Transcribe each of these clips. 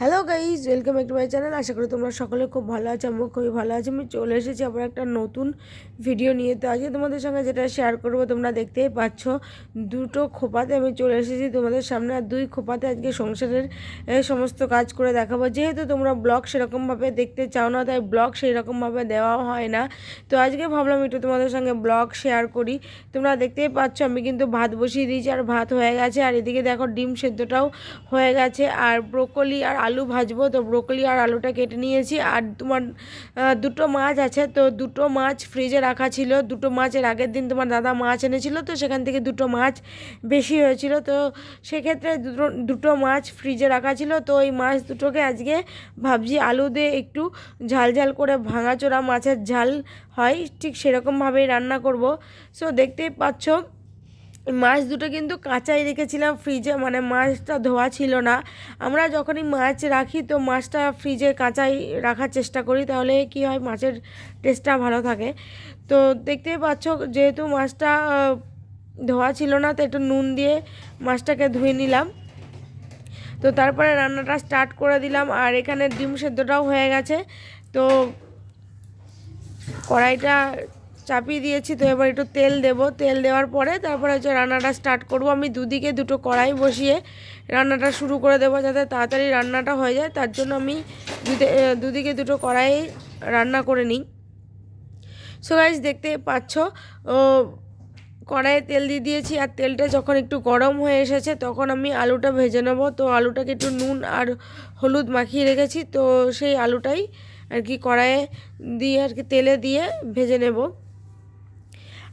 Hello guys welcome back to my channel আশা করি তোমরা সকলে খুব ভালো আছো, আমিও খুবই ভালো আছি। আমি চলে এসেছি আবার একটা নতুন ভিডিও নিয়ে। তো আজকে তোমাদের সঙ্গে যেটা শেয়ার করব, তোমরা দেখতেই পাচ্ছ, দুটো খোপাতে আমি চলে এসেছি তোমাদের সামনে আর দুই খোপাতে আজকে সংসারের সমস্ত কাজ করে দেখাবো। যেহেতু তোমরা ব্লগ সেরকমভাবে দেখতে চাও না, তাই ব্লগ সেই রকমভাবে দেওয়াও হয় না। তো আজকে ভাবলাম একটু তোমাদের সঙ্গে ব্লগ শেয়ার করি। তোমরা দেখতেই পাচ্ছ, আমি কিন্তু ভাত বসিয়ে দিয়েছি আর ভাত হয়ে গেছে। আর এদিকে দেখো, ডিম সেদ্ধটাও হয়ে গেছে। আর ব্রোকলি আর আলু ভাজবো, তো ব্রোকলি আর আলুটা কেটে নিয়েছি। আর তোমার দুটো মাছ আছে, তো দুটো মাছ ফ্রিজে রাখা ছিল। দুটো মাছের আগের দিন তোমার দাদা মাছ এনেছিল, তো সেখান থেকে দুটো মাছ বেশি হয়েছিল। তো সেক্ষেত্রে দুটো দুটো মাছ ফ্রিজে রাখা ছিল। তো ওই মাছ দুটোকে আজকে ভাবছি আলু দিয়ে একটু ঝাল ঝাল করে ভাঙাচোরা মাছের ঝাল হয়, ঠিক সেরকমভাবেই রান্না করব। সো দেখতেই পাচ্ছ মাছ দুটো কিন্তু কাঁচাই রেখেছিলাম ফ্রিজে মানে মাছটা ধোয়া ছিল না। আমরা যখনই মাছ রাখি, তো মাছটা ফ্রিজে কাঁচাই রাখার চেষ্টা করি, তাহলে কি হয়, মাছের টেস্টটা ভালো থাকে। তো দেখতেই পাচ্ছ, যেহেতু মাছটা ধোয়া ছিল না, তো একটু নুন দিয়ে মাছটাকে ধুয়ে নিলাম। তো তারপরে রান্নাটা স্টার্ট করে দিলাম, আর এখানে ডিম সেদ্ধটাও হয়ে গেছে। তো কড়াইটা চাপিয়ে দিয়েছি, তো এবার একটু তেল দেব। তেল দেওয়ার পরে তারপরে হচ্ছে রান্নাটা স্টার্ট করব। আমি দুদিকে দুটো কড়াই বসিয়ে রান্নাটা শুরু করে দেবো যাতে তাড়াতাড়ি রান্নাটা হয়ে যায়। তার জন্য আমি দুদে- দুদিকে দুটো কড়াই রান্না করে নিই। সো গাইজ দেখতে পাচ্ছ কড়াইয়ে তেল দিয়ে দিয়েছি। আর তেলটা যখন একটু গরম হয়ে এসেছে, তখন আমি আলুটা ভেজে নেব। তো আলুটাকে একটু নুন আর হলুদ মাখিয়ে রেখেছি। তো সেই আলুটাই আর কি কড়াইয়ে দিয়ে আর কি তেলে দিয়ে ভেজে নেব।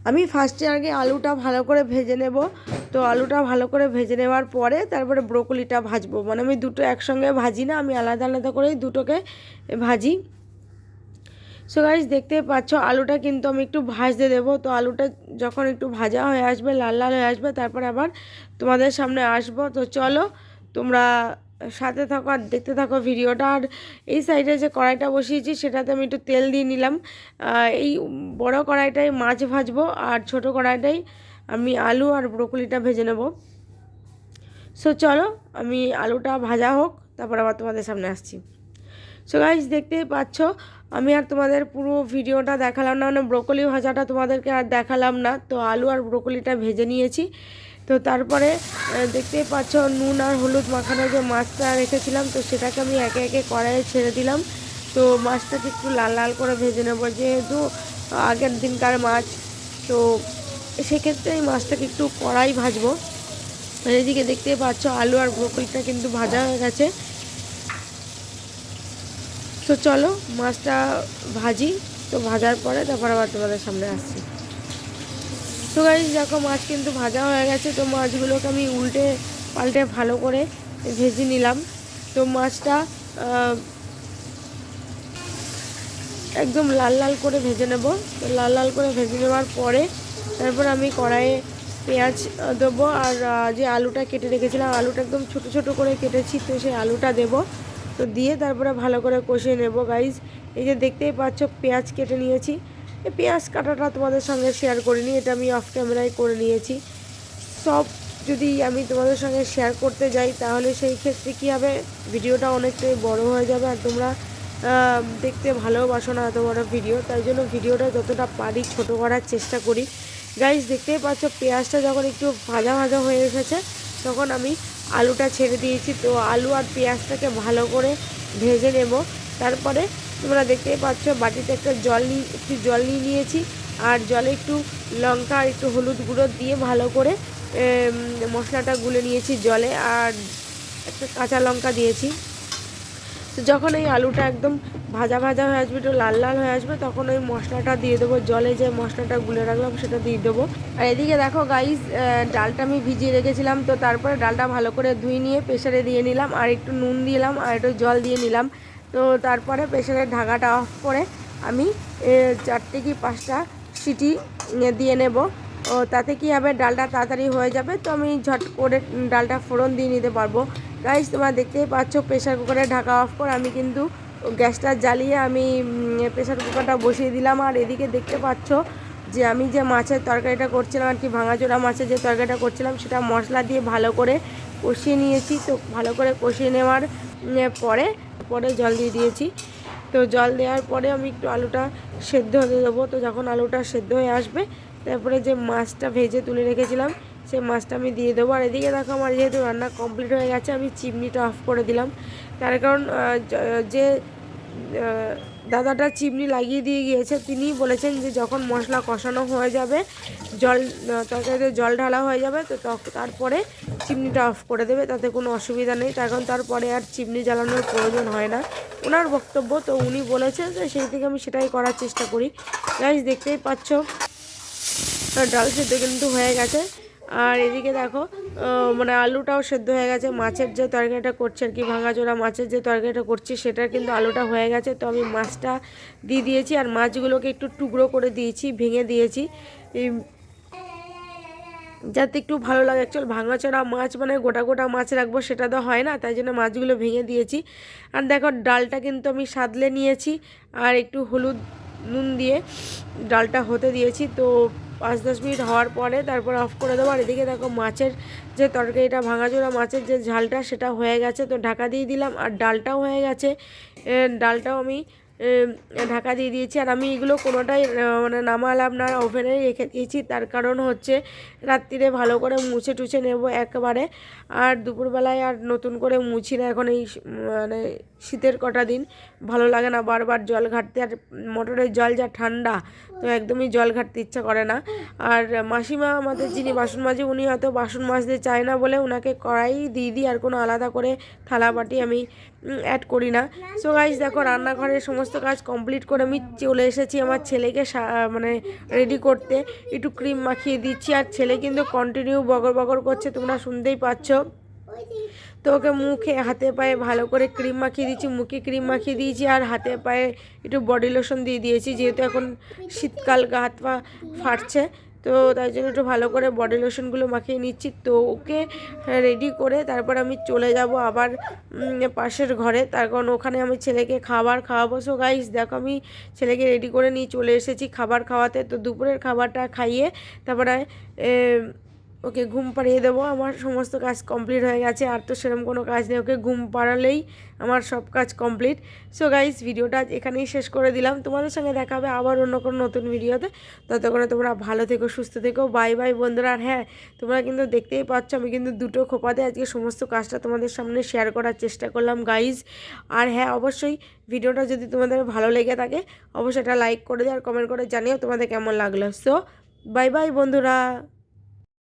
আমি ফার্স্টে আগে আলুটা ভালো করে ভেজে নেব। তো আলুটা ভালো করে ভেজে নেওয়ার পরে তারপরে ব্রোকলিটা ভাজবো। মানে আমি দুটো একসঙ্গে ভাজি না, আমি আলাদা আলাদা করেই দুটোকে ভাজি। সো গাইজ দেখতে পাচ্ছ আলুটা কিন্তু আমি একটু ভাজতে দেবো। তো আলুটা যখন একটু ভাজা হয়ে আসবে, লাল লাল হয়ে আসবে, তারপর আবার তোমাদের সামনে আসব। তো চলো তোমরা সাথে থাকো আর দেখতে থাকো ভিডিওটা। আর এই সাইডে যে কড়াইটা বসিয়েছি, সেটাতে আমি একটু তেল দিয়ে নিলাম। এই বড় কড়াইটাই মাছ ভাজবো আর ছোট কড়াইটাই আমি আলু আর ব্রোকলিটা ভেজে নেব। সো চলো, আমি আলুটা ভাজা হোক, তারপর আবার তোমাদের সামনে আসছি। সো গাইজ দেখতেই পাচ্ছ, আমি আর তোমাদের পুরো ভিডিওটা দেখালাম না মানে ব্রোকলি ভাজাটা তোমাদেরকে আর দেখালাম না। তো আলু আর ব্রোকলিটা ভেজে নিয়েছি। তো তারপরে দেখতেই পাচ্ছ নুন আর হলুদ মাখানো যে মাছটা রেখেছিলাম, তো সেটাকে আমি একে একে কড়াইয়ে ছেড়ে দিলাম। তো মাছটাকে একটু লাল লাল করে ভেজে নেব, যেহেতু আগের দিনকার মাছ, তো সেক্ষেত্রে এই মাছটাকে একটু কড়াই ভাজবো। এদিকে দেখতেই পাচ্ছ আলু আর ব্রোকলিটা কিন্তু ভাজা হয়ে গেছে। তো চলো মাছটা ভাজি, তো ভাজার পরে তারপর আবার তোমাদের সামনে আসছি। তো গাইজ দেখো মাছ কিন্তু ভাজা হয়ে গেছে, তো মাছগুলোকে আমি উল্টে পাল্টে ভালো করে ভেজে নিলাম। তো মাছটা একদম লাল লাল করে ভেজে নেব। তো লাল লাল করে ভেজে নেওয়ার পরে তারপর আমি কড়াইয়ে পেঁয়াজ দেবো। আর যে আলুটা কেটে রেখেছিলাম, আলুটা একদম ছোট ছোট করে কেটেছি, তো সেই আলুটা দেবো। তো দিয়ে তারপরে ভালো করে কষিয়ে নেব গাইজ এই যে দেখতেই পাচ্ছ, পেঁয়াজ কেটে নিয়েছি। পেঁয়াজ কাটাটা তোমাদের সঙ্গে শেয়ার করিনি, এটা আমি অফ ক্যামেরায় করে নিয়েছি। সব যদি আমি তোমাদের সঙ্গে শেয়ার করতে যাই, তাহলে সেই ক্ষেত্রে কী হবে? ভিডিওটা অনেকটাই বড় হয়ে যাবে আর তোমরা দেখতে ভালোবাসো না এত বড় ভিডিও তাই জন্য ভিডিওটা যতটা পারি ছোট করার চেষ্টা করি। গাইজ দেখতেই পাচ্ছ পেঁয়াজটা যখন একটু ভাজা ভাজা হয়ে এসেছে, তখন আমি আলুটা ছেড়ে দিয়েছি। তো আলু আর পেঁয়াজটাকে ভালো করে ভেজে নেব। তারপরে তোমরা দেখতেই পাচ্ছ, বাটিতে একটা জল একটু জল নিয়ে নিয়েছি। আর জলে একটু লঙ্কা আর একটু হলুদ গুঁড়ো দিয়ে ভালো করে মশলাটা গুলে নিয়েছি জলে। আর একটা কাঁচা লঙ্কা দিয়েছি। তো যখন এই আলুটা একদম ভাজা ভাজা হয়ে আসবে, একটু লাল লাল হয়ে আসবে, তখন ওই মশলাটা দিয়ে দেবো। জলে যে মশলাটা গুলে রাখলাম, সেটা দিয়ে দেবো। আর এদিকে দেখো গাইস ডালটা আমি ভিজিয়ে রেখেছিলাম। তো তারপরে ডালটা ভালো করে ধুয়ে নিয়ে প্রেশারে দিয়ে নিলাম। আর একটু নুন দিলাম, আর একটু জল দিয়ে নিলাম। তো তারপরে প্রেশারের ঢাকাটা অফ করে আমি চারটে কি পাঁচটা সিটি দিয়ে নেব। ও, তাতে কি হবে? ডালটা তাড়াতাড়ি হয়ে যাবে, তো আমি ঝট করে ডালটা ফোড়ন দিয়ে নিতে পারব। গাইস তোমরা দেখতেই পাচ্ছ প্রেশার কুকারে ঢাকা অফ করে আমি কিন্তু গ্যাসটা জ্বালিয়ে আমি প্রেশার কুকারটা বসিয়ে দিলাম। আর এদিকে দেখতে পাচ্ছ যে আমি যে মাছের তরকারিটা করছিলাম আর কি, ভাঙাচোরা মাছের যে তরকারিটা করছিলাম, সেটা মশলা দিয়ে ভালো করে কষিয়ে নিয়েছি, তো ভালো করে কষিয়ে নেওয়ার পরে পরে জল দিয়ে দিয়েছি। তো জল দেওয়ার পরে আমি একটু আলুটা সেদ্ধ হতে দেবো। তো যখন আলুটা সেদ্ধ হয়ে আসবে, তারপরে যে মাছটা ভেজে তুলে রেখেছিলাম সেই মাছটা আমি দিয়ে দেবো। আর এদিকে দেখো আমার যেহেতু রান্না কমপ্লিট হয়ে গেছে, আমি চিমনিটা অফ করে দিলাম। তার কারণ যে দাদাটা চিমনি লাগিয়ে দিয়ে গিয়েছে। তিনি বলেছেন যে যখন মশলা কষানো হয়ে যাবে, জল তরকারিতে জল ঢালা হয়ে যাবে, তো তারপরে চিমনিটা অফ করে দেবে, তাতে কোনো অসুবিধা নেই। তার কারণ তারপরে আর চিমনি জ্বালানোর প্রয়োজন হয় না। ওনার বক্তব্য তো উনি বলেছেন যে সেই থেকে আমি সেটাই করার চেষ্টা করি। গাইজ দেখতেই পাচ্ছ, ডাল সেদ্ধ কিন্তু হয়ে গেছে। আর এদিকে দেখো মানে আলুটাও সেদ্ধ হয়ে গেছে। মাছের যে তরকারিটা করছে আর কি, ভাঙাচোরা মাছের যে তরকারিটা করছি, সেটার কিন্তু আলুটা হয়ে গেছে। তো আমি মাছটা দিয়ে দিয়েছি আর মাছগুলোকে একটু টুকরো করে দিয়েছি, ভেঙে দিয়েছি। যাতে একটু ভালো লাগে। অ্যাকচুয়াল ভাঙাচোরা মাছ মানে গোটা গোটা মাছ রাখব, সেটা তো হয় না, তাই জন্য মাছগুলো ভেঙে দিয়েছি। আর দেখো, ডালটা কিন্তু আমি সাদলে নিয়েছি, আর একটু হলুদ নুন দিয়ে ডালটা হতে দিয়েছি। তো পাঁচ দশ মিনিট হওয়ার পরে তারপর অফ করে দেবো। আর এদিকে দেখো মাছের যে তরকারিটা, ভাঙাচোরা মাছের যে ঝালটা, সেটা হয়ে গেছে। তো ঢাকা দিয়ে দিলাম আর ডালটাও হয়ে গেছে। ডালটাও আমি ঢাকা দিয়ে দিয়েছি। আর আমি এগুলো কোনোটাই মানে নামালাম না ওভেনে রেখে দিয়েছি। তার কারণ হচ্ছে রাত্রিরে ভালো করে মুছে টুছে নেব একবারে। আর দুপুরবেলায় আর নতুন করে মুছি না এখন এই মানে শীতের কটা দিন। ভালো লাগে না বারবার জল ঘাটতে। আর মোটরের জল যা ঠান্ডা তো একদমই জল ঘাটতে ইচ্ছা করে না। আর মাসিমা আমাদের যিনি বাসন মাজি উনি হয়তো বাসন মাজতে চায় না বলে ওনাকে কড়াই দিয়ে দিই, আর কোনো আলাদা করে থালা বাটি আমি অ্যাড করি না। সো গাইজ দেখো রান্নাঘরের সমস্ত কাজ কমপ্লিট করে আমি চলে এসেছি আমার ছেলেকে মানে রেডি করতে। একটু ক্রিম মাখিয়ে দিচ্ছি, আর ছেলে কিন্তু কন্টিনিউ বগর বগর করছে, তোমরা শুনতেই পাচ্ছ। তো ওকে মুখে, হাতে পায়ে ভালো করে ক্রিম মাখিয়ে দিয়েছি, মুখে ক্রিম মাখিয়ে দিয়েছি আর হাতে পায়ে একটু বডি লোশন দিয়ে দিয়েছি, যেহেতু এখন শীতকাল, গা হাত পা ফাটছে, তো তাই জন্য একটু ভালো করে বডি লোশনগুলো মাখিয়ে নিচ্ছি। তো ওকে রেডি করে তারপর আমি চলে যাব আবার পাশের ঘরে। তার কারণ ওখানে আমি ছেলেকে খাবার খাওয়াবো। সো গাইস দেখো আমি ছেলেকে রেডি করে নিয়ে চলে এসেছি খাবার খাওয়াতে। তো দুপুরের খাবারটা খাইয়ে তারপরে ওকে ঘুম পাড়িয়ে দেবো। আমার সমস্ত কাজ কমপ্লিট হয়ে গেছে, আর তো সেরকম কোনো কাজ নেই। ওকে ঘুম পাড়ালেই আমার সব কাজ কমপ্লিট। সো গাইস ভিডিওটা এখানেই শেষ করে দিলাম। তোমাদের সঙ্গে দেখা হবে আবার অন্য কোনো নতুন ভিডিওতে। ততক্ষণে তোমরা ভালো থেকো, সুস্থ থেকো। বাই বাই বন্ধুরা। আর হ্যাঁ তোমরা কিন্তু দেখতেই পাচ্ছ, আমি কিন্তু দুটো খোপাতে আজকে সমস্ত কাজটা তোমাদের সামনে শেয়ার করার চেষ্টা করলাম গাইজ আর হ্যাঁ অবশ্যই ভিডিওটা যদি তোমাদের ভালো লেগে থাকে, অবশ্যই এটা লাইক করে দিও আর কমেন্ট করে জানিও তোমাদের কেমন লাগল। সো বাই বাই বন্ধুরা।